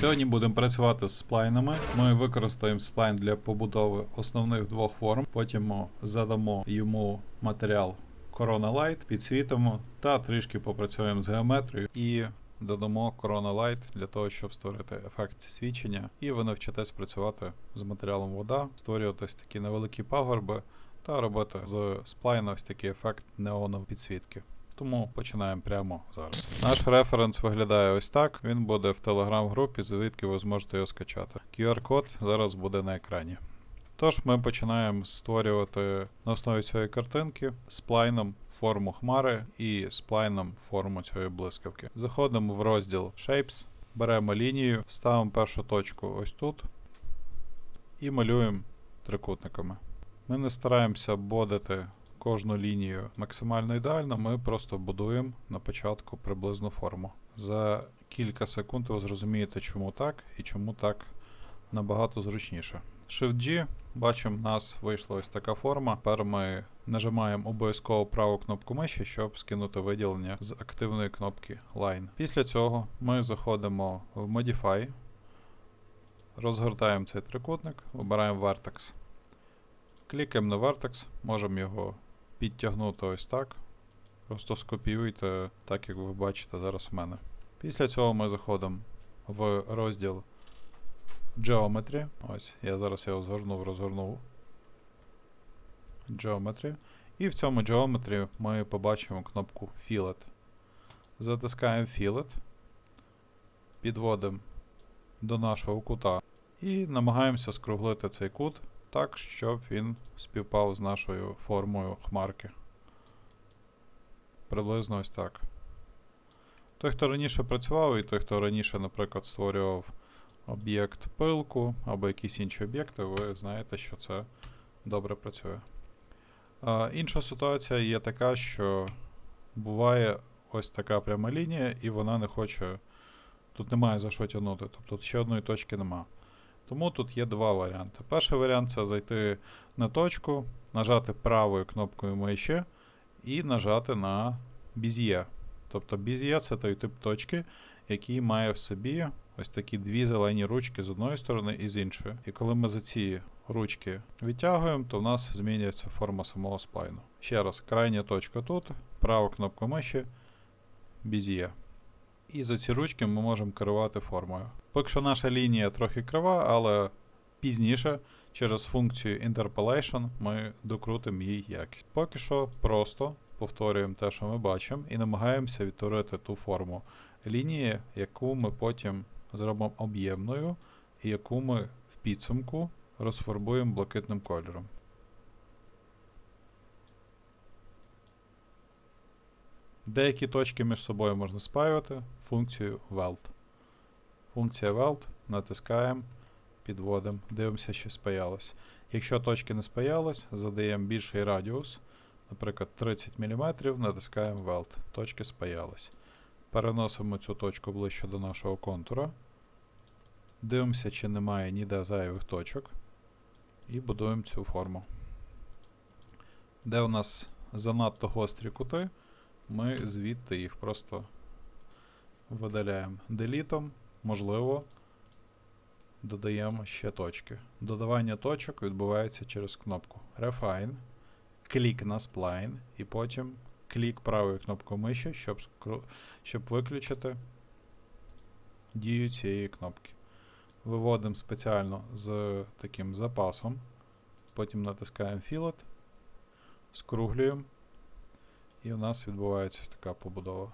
Сьогодні будемо працювати з сплайнами. Ми використаємо сплайн для побудови основних двох форм. Потім задамо йому матеріал Corona Light, підсвітимо та трішки попрацюємо з геометрією і додамо Corona Light для того, щоб створити ефект свічення. І ви навчитесь працювати з матеріалом вода, створювати ось такі невеликі пагорби та робити з сплайна ось такий ефект неонової підсвітки. Тому починаємо прямо зараз. Наш референс виглядає ось так. Він буде в телеграм-групі, звідки ви зможете його скачати. QR-код зараз буде на екрані. Тож ми починаємо створювати на основі цієї картинки сплайном форму хмари і сплайном форму цієї блискавки. Заходимо в розділ Shapes, беремо лінію, ставимо першу точку ось тут і малюємо трикутниками. Ми не стараємося бодити кожну лінію максимально ідеально, ми просто будуємо на початку приблизну форму. За кілька секунд ви зрозумієте, чому так і чому так набагато зручніше. Shift-G, бачимо, в нас вийшла ось така форма. Тепер ми нажимаємо обов'язково праву кнопку миші, щоб скинути виділення з активної кнопки Line. Після цього ми заходимо в Modify, розгортаємо цей трикутник, обираємо Vertex. Клікаємо на Vertex, можемо його підтягнути ось так. Просто скопіюйте так, як ви бачите зараз в мене. Після цього ми заходимо в розділ Geometry. Ось, я зараз його згорнув, розгорнув. Geometry. І в цьому Geometry ми побачимо кнопку Fillet. Затискаємо Fillet, підводимо до нашого кута і намагаємося скруглити цей кут так, щоб він співпав з нашою формою хмарки. Приблизно ось так. Той, хто раніше працював, і той, хто раніше, наприклад, створював об'єкт пилку або якісь інші об'єкти, ви знаєте, що це добре працює. А, інша ситуація є така, що буває ось така пряма лінія, і вона не хоче. Тут немає за що тягнути, тобто ще одної точки нема. Тому тут є два варіанти. Перший варіант це зайти на точку, нажати правою кнопкою миші і нажати на Bezier. Тобто Bezier це той тип точки, який має в собі ось такі дві зелені ручки з одної сторони і з іншої. І коли ми за ці ручки відтягуємо, то в нас змінюється форма самого сплайну. Ще раз, крайня точка тут, права кнопка миші, Bezier. І за ці ручки ми можемо керувати формою. Поки що наша лінія трохи крива, але пізніше через функцію Interpolation ми докрутимо її якість. Поки що просто повторюємо те, що ми бачимо, і намагаємося відтворити ту форму лінії, яку ми потім зробимо об'ємною, і яку ми в підсумку розфарбуємо блакитним кольором. Деякі точки між собою можна спаювати функцією weld. Функція weld натискаємо, підводимо, дивимося, чи спаялось. Якщо точки не спаялись, задаємо більший радіус, наприклад, 30 мм, натискаємо weld. Точки спаялись. Переносимо цю точку ближче до нашого контура. Дивимося, чи немає ніде зайвих точок. І будуємо цю форму. Де у нас занадто гострі кути, ми звідти їх просто видаляємо делітом, можливо, додаємо ще точки. Додавання точок відбувається через кнопку Refine, клік на Spline і потім клік правою кнопкою миші, щоб, скру- щоб виключити дію цієї кнопки. Виводимо спеціально з таким запасом, потім натискаємо Fillet, скруглюємо. І у нас відбувається така побудова.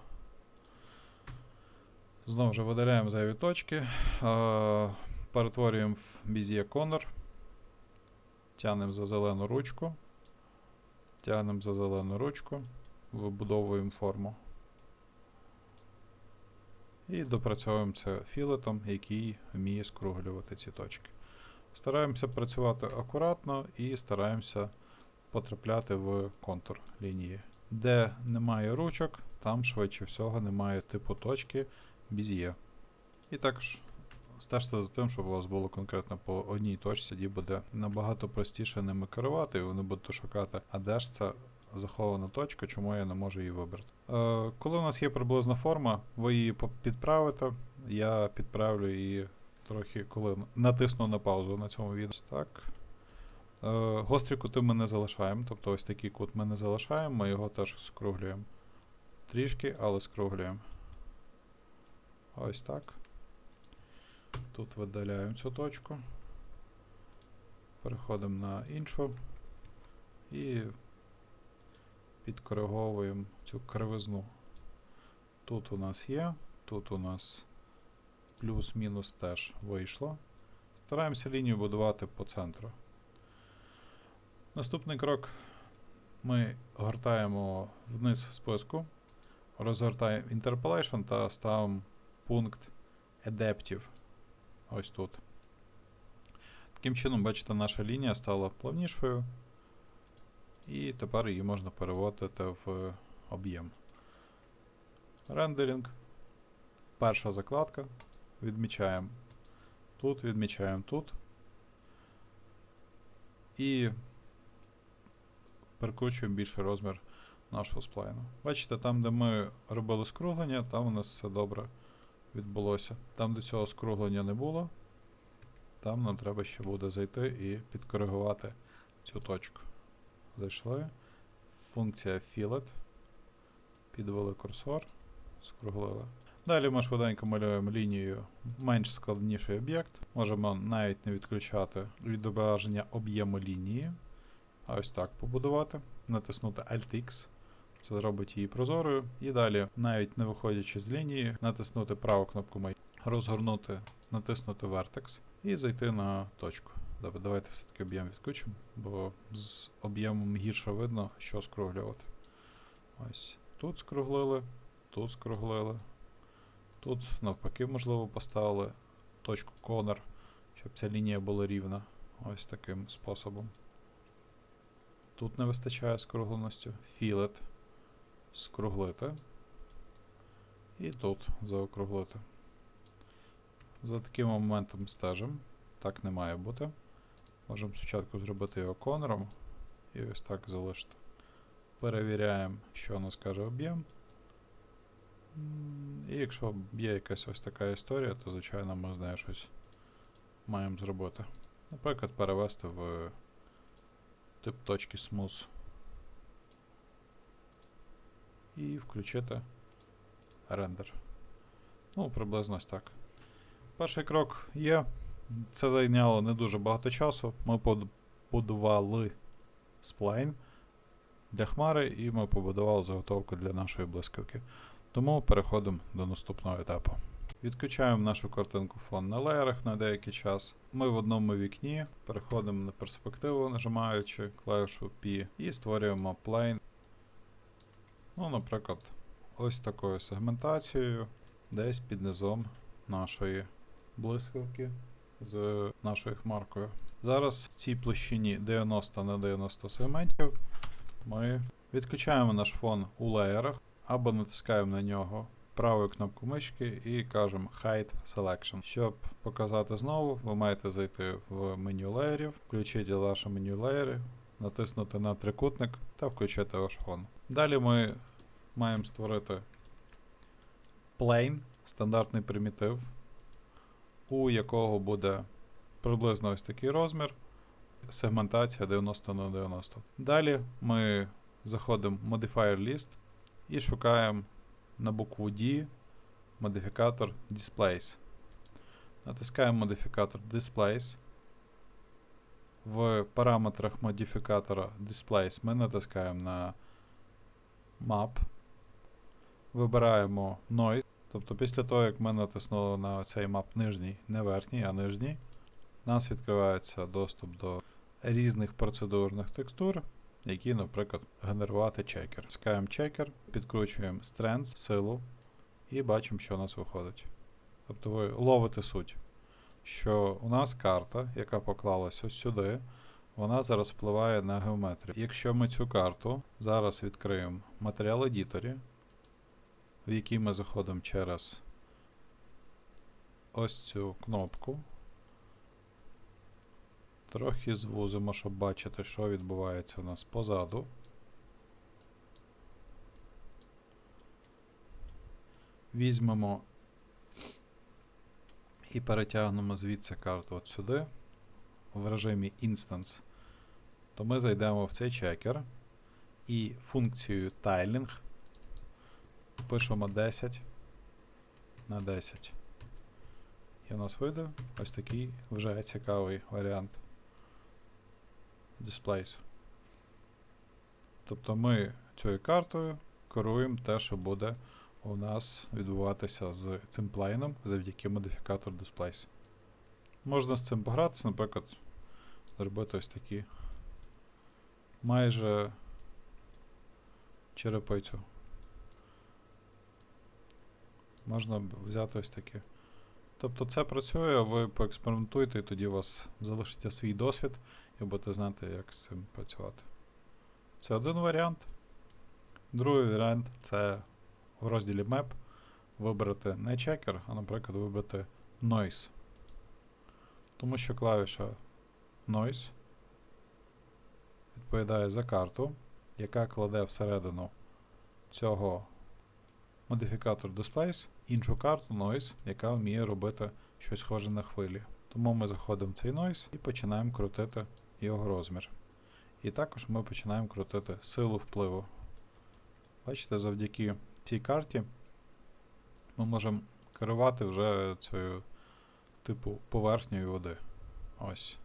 Знову ж видаляємо зайві точки, е, перетворюємо в Bezier Corner, тягнемо за зелену ручку, тягнемо за зелену ручку, вибудовуємо форму. І допрацьовуємо це філетом, який вміє скруглювати ці точки. Стараємося працювати акуратно і стараємося потрапляти в контур лінії. Де немає ручок, там швидше всього немає типу точки Bezier. І також стежте за тим, щоб у вас було конкретно по одній точці, тоді буде набагато простіше ними керувати, і вони будуть шукати, а де ж це захована точка, чому я не можу її вибрати. Е, коли у нас є приблизна форма, ви її підправите, Я підправлю її трохи, коли натисну на паузу на цьому відео. Так. Е, гострі кути ми не залишаємо, тобто ось такий кут ми не залишаємо, ми його теж скруглюємо. Трішки, але скруглюємо. Ось так. Тут видаляємо цю точку. Переходимо на іншу і підкориговуємо цю кривизну. Тут у нас є, тут у нас плюс-мінус теж вийшло. Стараємося лінію будувати по центру. Наступний крок ми гортаємо вниз в списку, розгортаємо Interpolation та ставимо пункт Adaptive. Ось тут. Таким чином, бачите, наша лінія стала плавнішою, і тепер її можна переводити в об'єм. Рендеринг. Перша закладка. Відмічаємо тут, відмічаємо тут. І перекручуємо більший розмір нашого сплайну. Бачите, там, де ми робили скруглення, там у нас все добре відбулося. Там, де цього скруглення не було, там нам треба ще буде зайти і підкоригувати цю точку. Зайшли. Функція Fillet. Підвели курсор, скруглили. Далі ми швиденько малюємо лінією менш складніший об'єкт. Можемо навіть не відключати відображення об'єму лінії. А ось так побудувати. Натиснути Alt-X. Це зробить її прозорою. І далі, навіть не виходячи з лінії, натиснути праву кнопку миші, розгорнути, натиснути Vertex і зайти на точку. Давайте все-таки об'єм відключимо, бо з об'ємом гірше видно, що скруглювати. Ось. Тут скруглили, тут скруглили. Тут навпаки, можливо, поставили точку конер, щоб ця лінія була рівна. Ось таким способом. Тут не вистачає скругленості. Філет скруглити. І тут заокруглити. За таким моментом стежимо. Так не має бути. Можемо спочатку зробити його конером і ось так залишити. Перевіряємо, що нас каже об'єм. І якщо є якась ось така історія, то звичайно ми з нею щось маємо зробити. Наприклад, перевести в тип точки smooth. І включити рендер. Ну, приблизно ось так. Перший крок є. Це зайняло не дуже багато часу. Ми побудували сплайн для хмари і ми побудували заготовку для нашої блискавки. Тому переходимо до наступного етапу. Відключаємо нашу картинку фон на леєрах на деякий час. Ми в одному вікні переходимо на перспективу, нажимаючи клавішу P, і створюємо плейн. Ну, наприклад, ось такою сегментацією, десь під низом нашої блискавки з нашою хмаркою. Зараз в цій площині 90 на 90 сегментів ми відключаємо наш фон у леєрах або натискаємо на нього правою кнопкою мишки і кажемо Hide Selection. Щоб показати знову, ви маєте зайти в меню леєрів, включити ваше меню леєри, натиснути на трикутник та включити ваш фон. Далі ми маємо створити plane, стандартний примітив, у якого буде приблизно ось такий розмір, сегментація 90 на 90. Далі ми заходимо в Modifier List і шукаємо на букву D модифікатор Displays. Натискаємо модифікатор Displays. В параметрах модифікатора Displays ми натискаємо на Map. Вибираємо Noise. Тобто після того, як ми натиснули на цей мап нижній, не верхній, а нижній, у нас відкривається доступ до різних процедурних текстур, які, наприклад, генерувати чекер. Скаємо чекер, підкручуємо strength, силу і бачимо, що у нас виходить. Тобто ви ловите суть, що у нас карта, яка поклалась ось сюди, вона зараз впливає на геометрію. Якщо ми цю карту зараз відкриємо матеріал едіторі, в який ми заходимо через ось цю кнопку, трохи звузимо, щоб бачити, що відбувається у нас позаду. Візьмемо і перетягнемо звідси карту от сюди в режимі Instance, то ми зайдемо в цей чекер і функцію tiling пишемо 10 на 10. І у нас вийде ось такий вже цікавий варіант Displays. Тобто ми цією картою керуємо те, що буде у нас відбуватися з цим плейном завдяки модифікатор Displays. Можна з цим погратися, наприклад, зробити ось такі майже черепицю. Можна взяти ось таке. Тобто це працює, ви поекспериментуєте, і тоді у вас залишиться свій досвід, і будете знати, як з цим працювати. Це один варіант. Другий варіант це в розділі Map вибрати не чекер, а, наприклад, вибрати Noise. Тому що клавіша Noise відповідає за карту, яка кладе всередину цього модифікатор Displays іншу карту Noise, яка вміє робити щось схоже на хвилі. Тому ми заходимо в цей Noise і починаємо крутити його розмір. І також ми починаємо крутити силу впливу. Бачите, завдяки цій карті ми можемо керувати вже цією типу поверхнею води. Ось.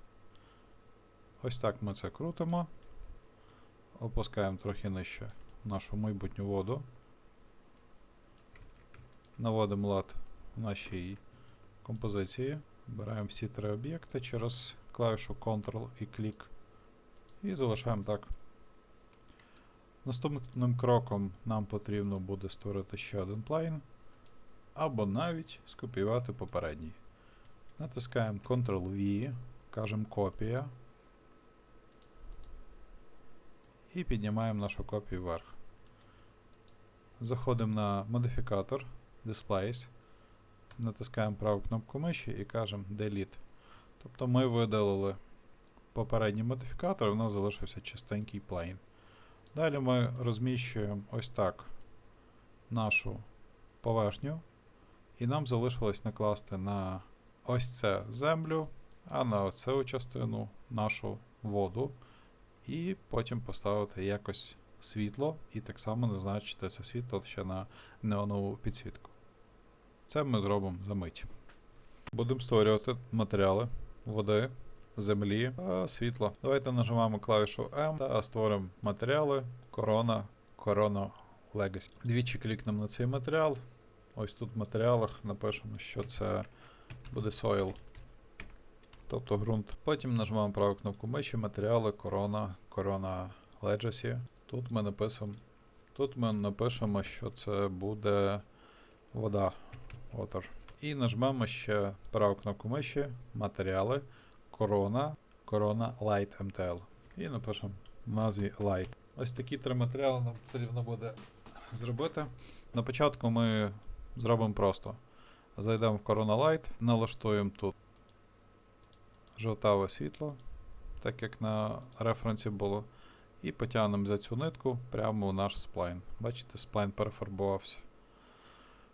Ось так ми це крутимо. Опускаємо трохи нижче нашу майбутню воду. Наводимо лад в нашій композиції. Беремо всі три об'єкти через клавішу Ctrl і клік. І залишаємо так. Наступним кроком нам потрібно буде створити ще один плейн, або навіть скопіювати попередній. Натискаємо Ctrl-V, кажемо копія. І піднімаємо нашу копію вверх. Заходимо на модифікатор Displays, натискаємо праву кнопку миші і кажемо Delete. Тобто ми видалили попередній модифікатор, і в нас залишився чистенький плейн. Далі ми розміщуємо ось так нашу поверхню, і нам залишилось накласти на ось це землю, а на оцю частину нашу воду, і потім поставити якось світло, і так само назначити це світло ще на неонову підсвітку. Це ми зробимо за мить. Будемо створювати матеріали води, землі та світла. Давайте нажимаємо клавішу M та створимо матеріали Corona Corona Legacy. Двічі клікнемо на цей матеріал. Ось тут в матеріалах напишемо, що це буде soil. Тобто ґрунт. Потім нажимаємо праву кнопку миші, матеріали Corona Corona Legacy. Тут ми напишемо, тут ми напишемо, що це буде вода. Water. І нажмемо ще праву кнопку миші, матеріали, Corona, Corona Light MTL. І напишемо назві Light. Ось такі три матеріали нам потрібно буде зробити. На початку ми зробимо просто. Зайдемо в Corona Light, налаштуємо тут жовтаве світло, так як на референсі було. І потягнемо за цю нитку прямо у наш сплайн. Бачите, сплайн перефарбувався.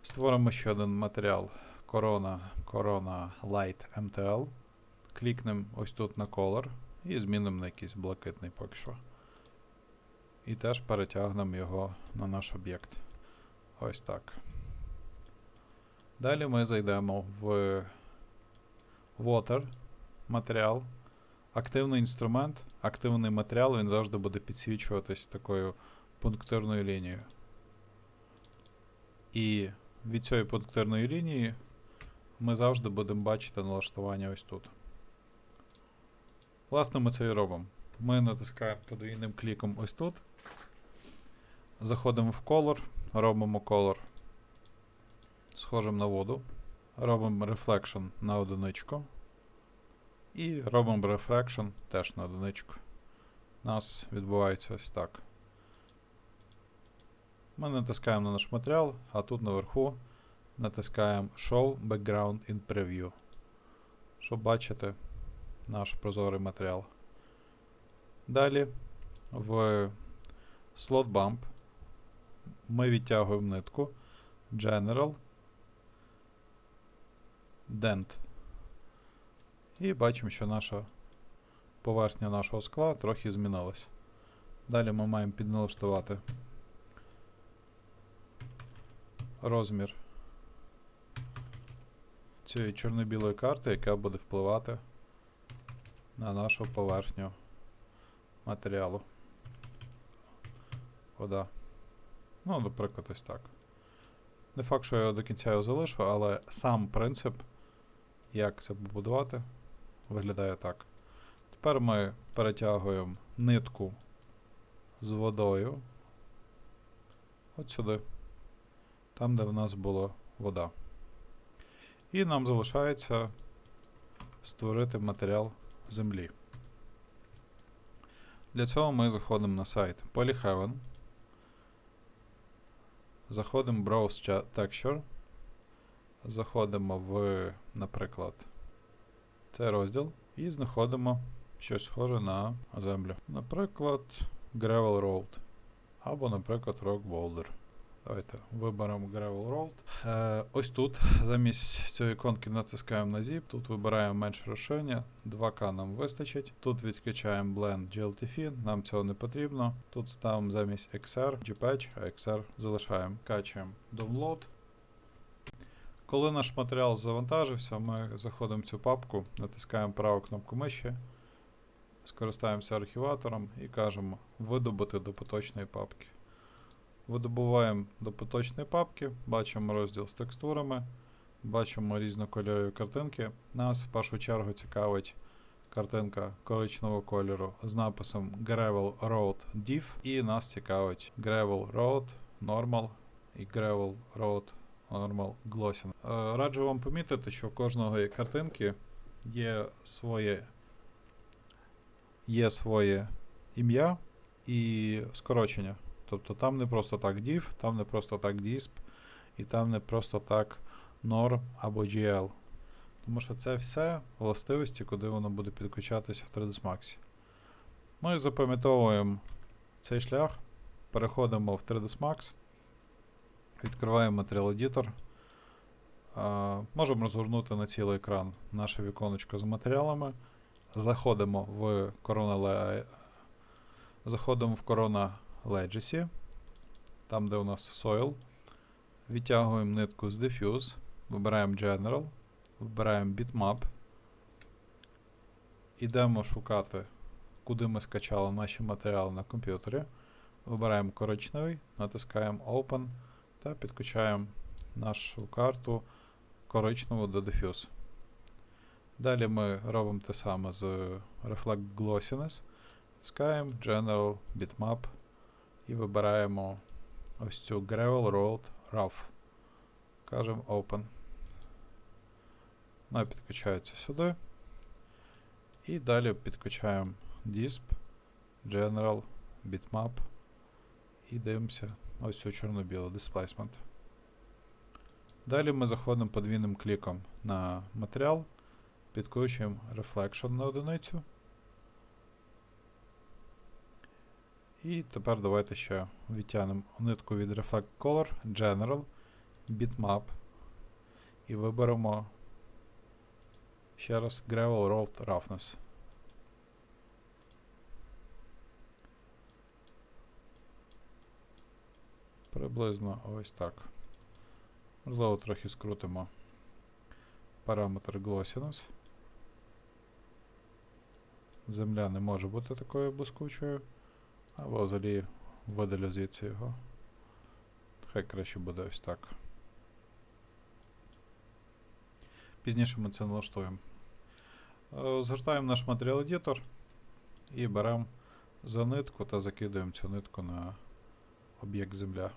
Створимо ще один матеріал Corona Corona Light MTL. Клікнемо ось тут на Color і змінимо на якийсь блакитний поки що. І теж перетягнемо його на наш об'єкт. Ось так. Далі ми зайдемо в Water матеріал. Активний інструмент, активний матеріал, він завжди буде підсвічуватись такою пунктирною лінією. І від цієї пунктирної лінії ми завжди будемо бачити налаштування ось тут. Власне, ми це і робимо. Ми натискаємо подвійним кліком ось тут. Заходимо в Color, робимо Color схожим на воду. Робимо Reflection на одиничку. І робимо Refraction теж на одиничку. У нас відбувається ось так. Ми натискаємо на наш матеріал, а тут наверху натискаємо Show Background in Preview, щоб бачити наш прозорий матеріал. Далі в Slot Bump ми відтягуємо нитку General Dent І бачимо, що наша поверхня нашого скла трохи змінилась. Далі ми маємо підналаштувати розмір цієї чорно-білої карти, яка буде впливати на нашу поверхню матеріалу. Вода. Ну, наприклад, ось так. Не факт, що я до кінця його залишу, але сам принцип, як це побудувати, виглядає так. Тепер ми перетягуємо нитку з водою от сюди, там, де в нас була вода. І нам залишається створити матеріал землі. Для цього ми заходимо на сайт Polyheaven. Заходимо в Browse Texture. Заходимо в, наприклад, цей розділ і знаходимо щось схоже на землю. Наприклад, Gravel Road. Або, наприклад, Rock Boulder. Давайте виберемо Gravel Road. Е, ось тут замість цієї іконки натискаємо на Zip. Тут вибираємо менше розширення. 2К нам вистачить. Тут відключаємо Blend GLTF, нам цього не потрібно. Тут ставимо замість XR, GPatch, а XR залишаємо. Качуємо Download. Коли наш матеріал завантажився, ми заходимо в цю папку, натискаємо праву кнопку миші, скористаємося архіватором і кажемо видобути до поточної папки. Видобуваємо до поточної папки, бачимо розділ з текстурами, бачимо різнокольорові картинки. Нас в першу чергу цікавить картинка коричневого кольору з написом Gravel Road Div, і нас цікавить Gravel Road Normal і Gravel Road Normal Glossing. Е, Раджу вам помітити, що у кожного картинки є своє, є своє ім'я і скорочення. Тобто там не просто так div, там не просто так disp, і там не просто так norm або GL. Тому що це все властивості, куди воно буде підключатися в 3ds Max. Ми запам'ятовуємо цей шлях, переходимо в 3ds Max, відкриваємо Material Editor. Можемо розгорнути на цілий екран наше віконечко з матеріалами. Заходимо в Corona, заходимо в Corona Legacy, там де у нас Soil. Відтягуємо нитку з Diffuse, вибираємо General, вибираємо Bitmap. Ідемо шукати, куди ми скачали наші матеріали на комп'ютері. Вибираємо коричневий, натискаємо Open та підключаємо нашу карту коричневу до Diffuse. Далі ми робимо те саме з Reflect Glossiness. Натискаємо General Bitmap і вибираємо ось цю Gravel Road Rough. Кажемо Open. Вона підключається сюди. І далі підключаємо Disp, General, Bitmap і дивимося ось цю чорно-білу Displacement. Далі ми заходимо подвійним кліком на матеріал, підключуємо Reflection на одиницю. І тепер давайте ще відтягнемо нитку від Reflect Color, General, Bitmap і виберемо ще раз Gravel Road Roughness. Приблизно ось так. Можливо, трохи скрутимо параметр Glossiness. Земля не може бути такою блискучою. Або взагалі видалю звідси його. Хай краще буде ось так. Пізніше ми це налаштуємо. Е, Згортаємо наш матеріал едітор і беремо за нитку та закидуємо цю нитку на об'єкт земля.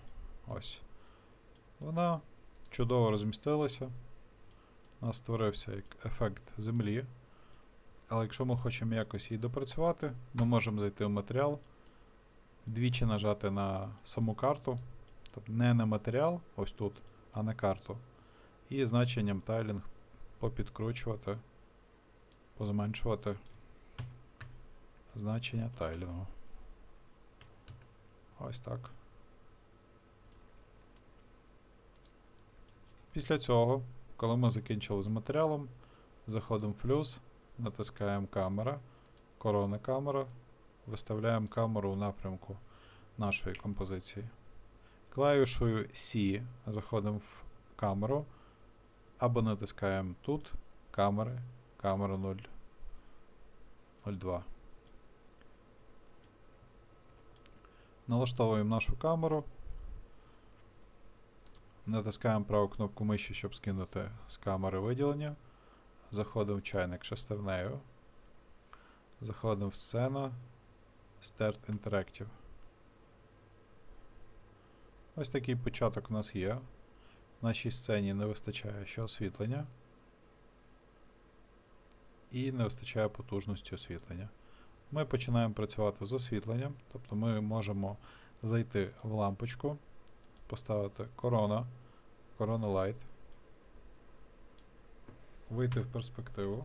Ось. Вона чудово розмістилася. У нас створився ефект землі. Але якщо ми хочемо якось її допрацювати, ми можемо зайти в матеріал, двічі нажати на саму карту, тобто не на матеріал, ось тут, а на карту. І значенням тайлінг попідкручувати, позменшувати значення тайлінгу. Ось так. Після цього, коли ми закінчили з матеріалом, заходимо в плюс, натискаємо камера, корона камера, виставляємо камеру у напрямку нашої композиції. Клавішою C заходимо в камеру або натискаємо тут камери, камера 0, 02. Налаштовуємо нашу камеру. Натискаємо праву кнопку миші, щоб скинути з камери виділення. Заходимо в чайник шестернею. Заходимо в сцена. Start Interactive. Ось такий початок у нас є. В нашій сцені не вистачає ще освітлення. І не вистачає потужності освітлення. Ми починаємо працювати з освітленням, тобто ми можемо зайти в лампочку, поставити корона, корона Light, вийти в перспективу,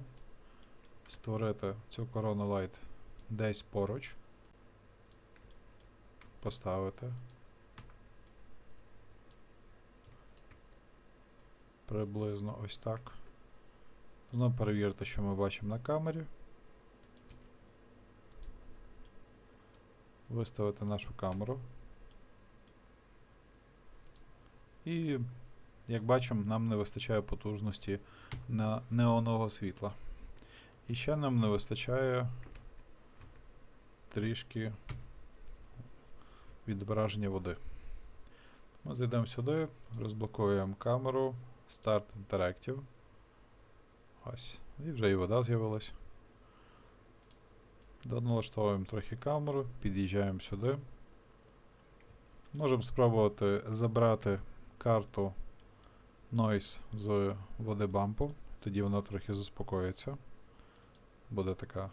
створити цю корону Light десь поруч, поставити. Приблизно ось так. Знову перевірте, що ми бачимо на камері. Виставити нашу камеру. І, як бачимо, нам не вистачає потужності на неонового світла. І ще нам не вистачає трішки відображення води. Ми зайдемо сюди, розблокуємо камеру, Start Interactive. Ось. І вже і вода з'явилась. Доналаштовуємо трохи камеру, під'їжджаємо сюди. Можемо спробувати забрати карту Noise з води бампу, тоді вона трохи заспокоїться. Буде така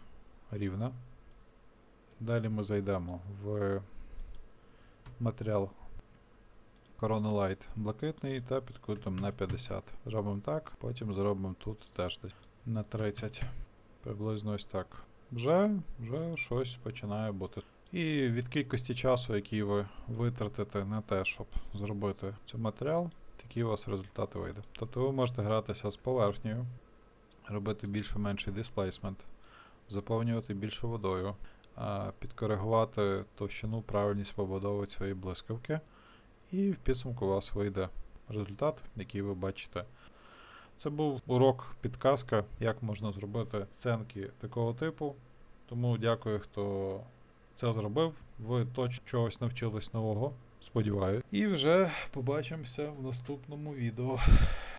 рівна. Далі ми зайдемо в матеріал Corona Light блакитний та підкрутимо на 50. Зробимо так, потім зробимо тут теж десь на 30. Приблизно ось так. Вже, вже щось починає бути. І від кількості часу, який ви витратите на те, щоб зробити цей матеріал, такі у вас результати вийде. Тобто ви можете гратися з поверхнею, робити більше-менший дисплейсмент, заповнювати більше водою, підкоригувати товщину, правильність побудови цієї блискавки. І в підсумку у вас вийде результат, який ви бачите. Це був урок підказка, як можна зробити сценки такого типу. Тому дякую, хто це зробив. Ви точно чогось навчились нового, сподіваюся. І вже побачимося в наступному відео.